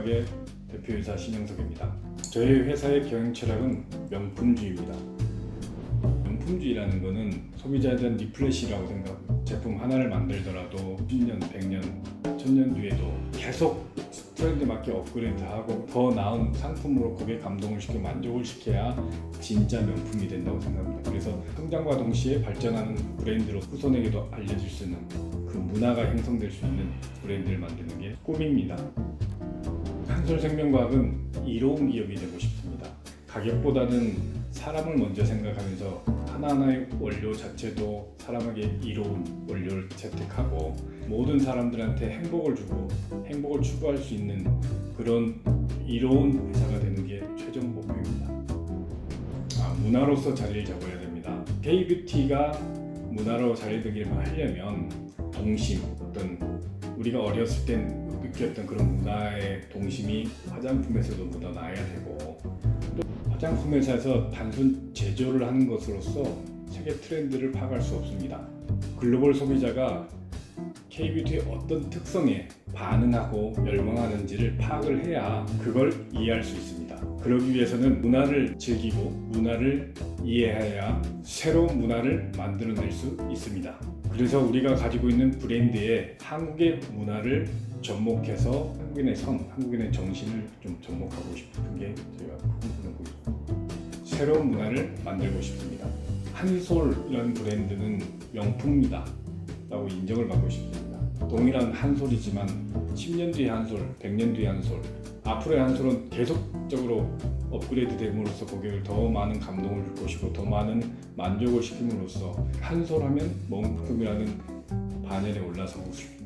기업의 대표이사 신영석입니다. 저희 회사의 경영 철학은 명품주의입니다. 명품주의라는 것은 소비자에 대한 리플렛이라고 생각합니다. 제품 하나를 만들더라도 10년, 100년, 1000년 뒤에도 계속 트렌드에 맞게 업그레이드하고 더 나은 상품으로 고객 감동을 시켜 만족을 시켜야 진짜 명품이 된다고 생각합니다. 그래서 성장과 동시에 발전하는 브랜드로 후손에게도 알려질 수 있는 그 문화가 형성될 수 있는 브랜드를 만드는 게 꿈입니다. 한솔생명과학은 이로운 기업이 되고 싶습니다. 가격보다는 사람을 먼저 생각하면서 하나하나의 원료 자체도 사람에게 이로운 원료를 채택하고 모든 사람들한테 행복을 주고 행복을 추구할 수 있는 그런 이로운 회사가 되는 게 최종 목표입니다. 아, 문화로서 자리를 잡아야 됩니다. K-뷰티가 문화로 자리되기를 하려면 동심, 어떤 우리가 어렸을 땐 느꼈던 그런 문화의 동심이 화장품에서도 묻어나야 되고 또 화장품 회사에서 단순 제조를 하는 것으로서 세계 트렌드를 파악할 수 없습니다. 글로벌 소비자가 K-뷰티의 어떤 특성에 반응하고 열광하는지를 파악을 해야 그걸 이해할 수 있습니다. 그러기 위해서는 문화를 즐기고 문화를 이해해야 새로운 문화를 만들어낼 수 있습니다. 그래서 우리가 가지고 있는 브랜드에 한국의 문화를 접목해서 한국인의 성, 한국인의 정신을 좀 접목하고 싶은 게 제가 꿈꾸는. 새로운 문화를 만들고 싶습니다. 한솔이라는 브랜드는 명품이다 라고 인정을 받고 싶습니다. 동일한 한솔이지만 10년 뒤의 한솔, 100년 뒤의 한솔, 앞으로의 한솔은 계속적으로 업그레이드 됨으로써 고객을 더 많은 감동을 줄 것이고 더 많은 만족을 시킴으로써 한솔하면 명품이라는 반열에 올라서고 싶습니다.